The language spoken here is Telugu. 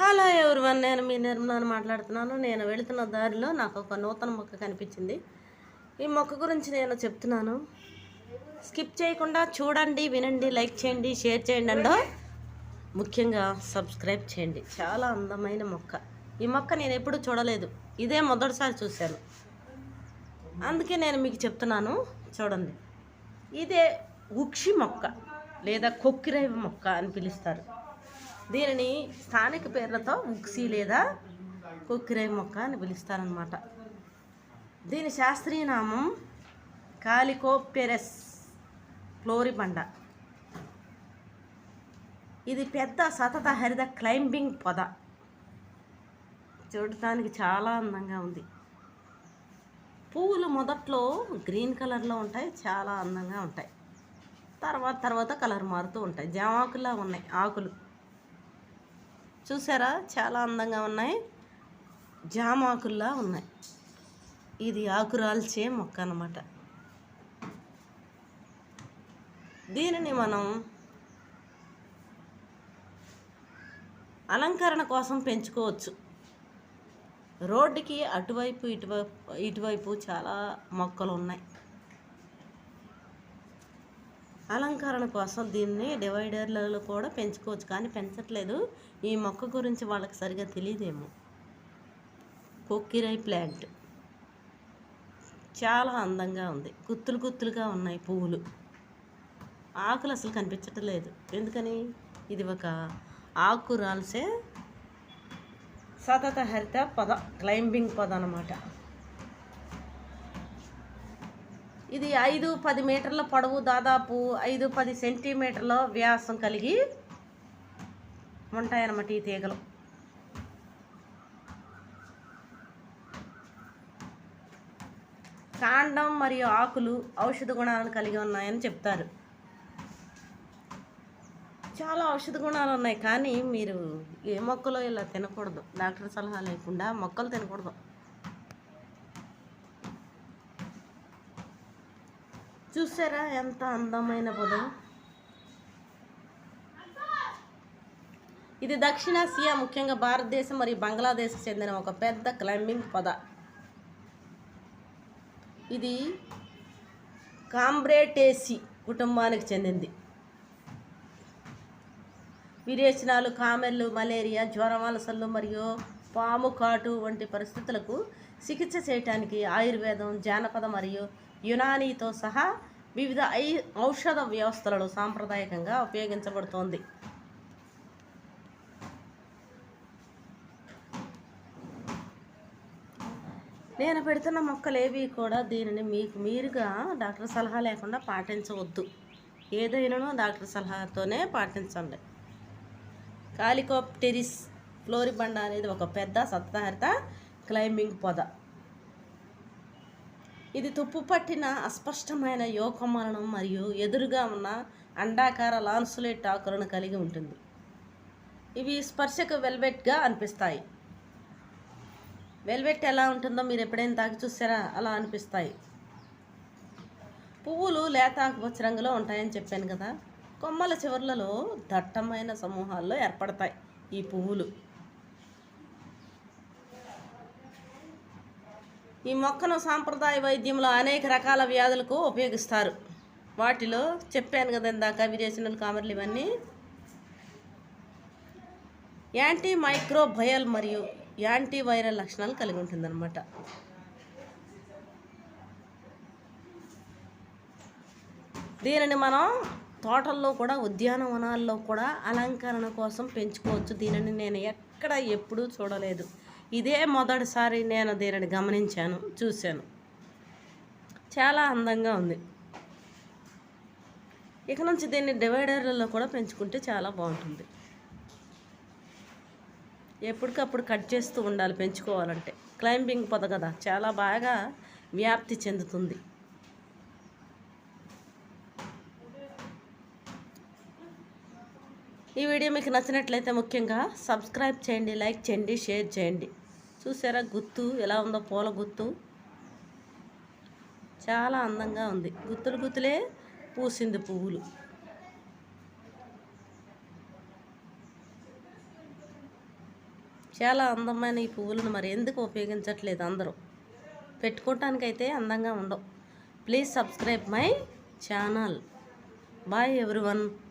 హలో ఎవరివన్ నేను మీ నిర్మలాని మాట్లాడుతున్నాను. నేను వెళుతున్న దారిలో నాకు ఒక నూతన మొక్క కనిపించింది. ఈ మొక్క గురించి నేను చెప్తున్నాను. స్కిప్ చేయకుండా చూడండి వినండి లైక్ చేయండి షేర్ చేయండి అండో ముఖ్యంగా సబ్స్క్రైబ్ చేయండి. చాలా అందమైన మొక్క. ఈ మొక్క నేను ఎప్పుడూ చూడలేదు. ఇదే మొదటిసారి చూశాను. అందుకే నేను మీకు చెప్తున్నాను. చూడండి. ఇదే ఉక్షి మొక్క లేదా కొక్కిరేవ మొక్క అని పిలుస్తారు. దీనిని స్థానిక పేర్లతో ఉక్సి లేదా కొక్కిరైవ మొక్క అని పిలుస్తారనమాట దీని శాస్త్రీయ నామం కాలికోపెరెస్ ఫ్లోరిబండ. ఇది పెద్ద సతత హరిత క్లైంబింగ్ పొద. చూడటానికి చాలా అందంగా ఉంది. పువ్వులు మొదట్లో గ్రీన్ కలర్లో ఉంటాయి చాలా అందంగా ఉంటాయి. తర్వాత తర్వాత కలర్ మారుతూ ఉంటాయి. జామాకులా ఉన్నాయి ఆకులు. చూసారా? చాలా అందంగా ఉన్నాయి. జామాకుల్లా ఉన్నాయి. ఇది ఆకురాల్చే మొక్క అన్నమాట. దీనిని మనం అలంకరణ కోసం పెంచుకోవచ్చు. రోడ్డుకి అటువైపు ఇటువైపు ఇటువైపు చాలా మొక్కలు ఉన్నాయి అలంకరణ కోసం దీన్ని డివైడర్లలో కూడా పెంచుకోవచ్చు కానీ పెంచట్లేదు. ఈ మొక్క గురించి వాళ్ళకి సరిగా తెలియదేమో. కొక్కిరై ప్లాంట్. చాలా అందంగా ఉంది. గుత్తులు గుత్తులుగా ఉన్నాయి పువ్వులు. ఆకులు అసలు కనిపించట్లేదు ఎందుకని? ఇది ఒక ఆకు రాల్సే సతత హరిత పద క్లైంబింగ్ పద అన్నమాట ఇది ఐదు పది మీటర్ల పొడవు దాదాపు ఐదు పది సెంటీమీటర్ల వ్యాసం కలిగి ఉంటాయన్నమాట ఈ తీగలు. కాండం మరియు ఆకులు ఔషధ గుణాలను కలిగి ఉన్నాయని చెప్తారు. చాలా ఔషధ గుణాలు ఉన్నాయి కానీ మీరు ఏ మొక్కలో ఇలా తినకూడదు. డాక్టర్ సలహా లేకుండా మొక్కలు తినకూడదు. చూసారా ఎంత అందమైన పదం ఇది దక్షిణాసియా ముఖ్యంగా భారతదేశం మరియు బంగ్లాదేశ్కి చెందిన ఒక పెద్ద క్లైంబింగ్ పొద. ఇది కాంబ్రేటేసి కుటుంబానికి చెందింది. విరేచనాలు కామెర్లు మలేరియా జ్వరం అలసలు మరియు పాము కాటు వంటి పరిస్థితులకు చికిత్స చేయటానికి ఆయుర్వేదం జానపద మరియు యునానీతో సహా వివిధ ఐ ఔషధ వ్యవస్థలలో సాంప్రదాయకంగా ఉపయోగించబడుతోంది. నేను పెడుతున్న మొక్కలేవి కూడా దీనిని మీకు మీరుగా డాక్టర్ సలహా లేకుండా పాటించవద్దు. ఏదైనానో డాక్టర్ సలహాతోనే పాటించండి. కాలికోప్టెరిస్ ఫ్లోరిబండ అనేది ఒక పెద్ద సత్తాహరిత క్లైంబింగ్ పొద. ఇది తుప్పు పట్టిన అస్పష్టమైన యోకమరణం మరియు ఎదురుగా ఉన్న అండాకార లాన్సులేట్ ఆకులను కలిగి ఉంటుంది. ఇవి స్పర్శకు వెల్వెట్గా అనిపిస్తాయి. వెల్వెట్ ఎలా ఉంటుందో మీరు ఎప్పుడైనా తాకి చూసారా? అలా అనిపిస్తాయి. పువ్వులు లేత ఆకుపచ్చ రంగులో ఉంటాయని చెప్పాను కదా? కొమ్మల చివర్లలో దట్టమైన సమూహాల్లో ఏర్పడతాయి ఈ పువ్వులు. ఈ మొక్కను సాంప్రదాయ వైద్యంలో అనేక రకాల వ్యాధులకు ఉపయోగిస్తారు. వాటిలో చెప్పాను కదా ఇందాక విరేచనలు కామర్లు ఇవన్నీ. యాంటీ మైక్రోబయల్ మరియు యాంటీవైరల్ లక్షణాలు కలిగి ఉంటుందన్నమాట. దీనిని మనం తోటల్లో కూడా ఉద్యానవనాల్లో కూడా అలంకరణ కోసం పెంచుకోవచ్చు. దీనిని నేను ఎక్కడ ఎప్పుడూ చూడలేదు. ఇదే మొదటిసారి నేను దీనిని గమనించాను చూశాను. చాలా అందంగా ఉంది. ఇక నుంచి దీన్ని డివైడర్లలో కూడా పెంచుకుంటే చాలా బాగుంటుంది. ఎప్పటికప్పుడు కట్ చేస్తూ ఉండాలి పెంచుకోవాలంటే. క్లైంబింగ్ పొద కదా చాలా బాగా వ్యాప్తి చెందుతుంది. ఈ వీడియో మీకు నచ్చినట్లయితే ముఖ్యంగా సబ్స్క్రైబ్ చేయండి లైక్ చేయండి షేర్ చేయండి. చూసారా గుత్తు? ఎలా ఉందో పూల గుత్తు? చాలా అందంగా ఉంది. గుత్తులు గుత్తులే పూసింది పువ్వులు. చాలా అందమైన ఈ పువ్వులను మరి ఎందుకు ఉపయోగించట్లేదు అందరూ? పెట్టుకోవటానికైతే అందంగా ఉండవు. Please subscribe my channel. Bye everyone.